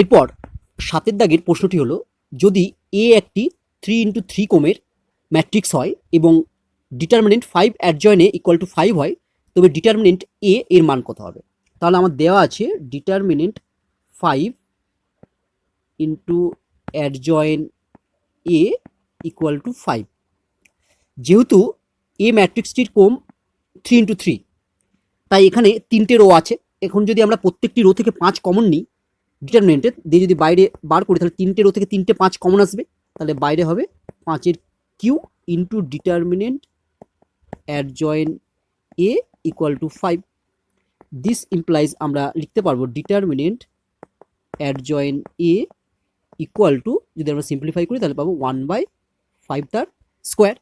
এরপর সাতের দাগের প্রশ্নটি হলো, যদি এ একটি থ্রি ইন্টু থ্রি কোমের ম্যাট্রিক্স হয় এবং ডিটারমিনেন্ট ফাইভ অ্যাডজয়েনে ইকুয়াল টু ফাইভ হয়, তবে ডিটারমিনেন্ট এ এর মান কত হবে? তাহলে আমার দেওয়া আছে determinant five into adjoint A equal to five যেহেতু এ ম্যাট্রিক্সটির কোম থ্রি ইন্টু থ্রি তাই এখানে তিনটে রো আছে। এখন যদি আমরা প্রত্যেকটি রো থেকে পাঁচ কমন নিই ডিটারমিনেন্টের দিয়ে যদি বাইরে বার করি, তাহলে তিনটে রো থেকে তিনটে পাঁচ কমন আসবে। তাহলে বাইরে হবে পাঁচের cube into determinant adjoint A equal to five this implies আমরা লিখতে পারব determinant adjoint A equal to যদি আমরা সিম্পলিফাই করি, তাহলে পাবো ওয়ান বাই ফাইভ তার স্কোয়ার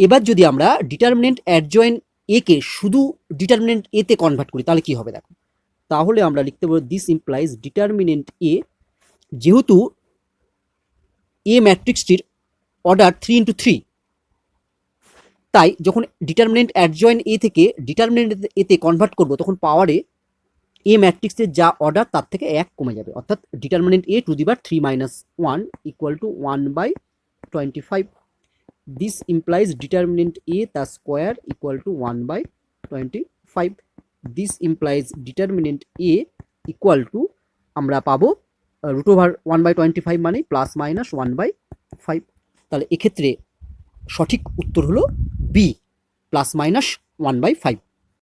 এবার যদি আমরা ডিটারমিনেন্ট অ্যাডজয়েন এ কে শুধু ডিটারমিনেন্ট এতে কনভার্ট করি, তাহলে কি হবে দেখো? তাহলে আমরা লিখতে পারব দিস ইমপ্লাইজ ডিটারমিনেন্ট এ যেহেতু এ ম্যাট্রিক্সটির অর্ডার থ্রি ইন্টু থ্রি তাই যখন ডিটারমিনেন্ট অ্যাডজয়েন এ থেকে ডিটারমিনেন্ট এতে কনভার্ট করব, তখন পাওয়ারে এ ম্যাট্রিক্সের যা অর্ডার তার থেকে এক কমে যাবে। অর্থাৎ determinant A to the power three minus one equal to one by twenty five this implies determinant A তার square equal to one by twenty five this implies determinant A equal to আমরা পাবো root over one by twenty five মানে plus minus one by five তাহলে এক্ষেত্রে সঠিক উত্তর হলো B plus minus one by five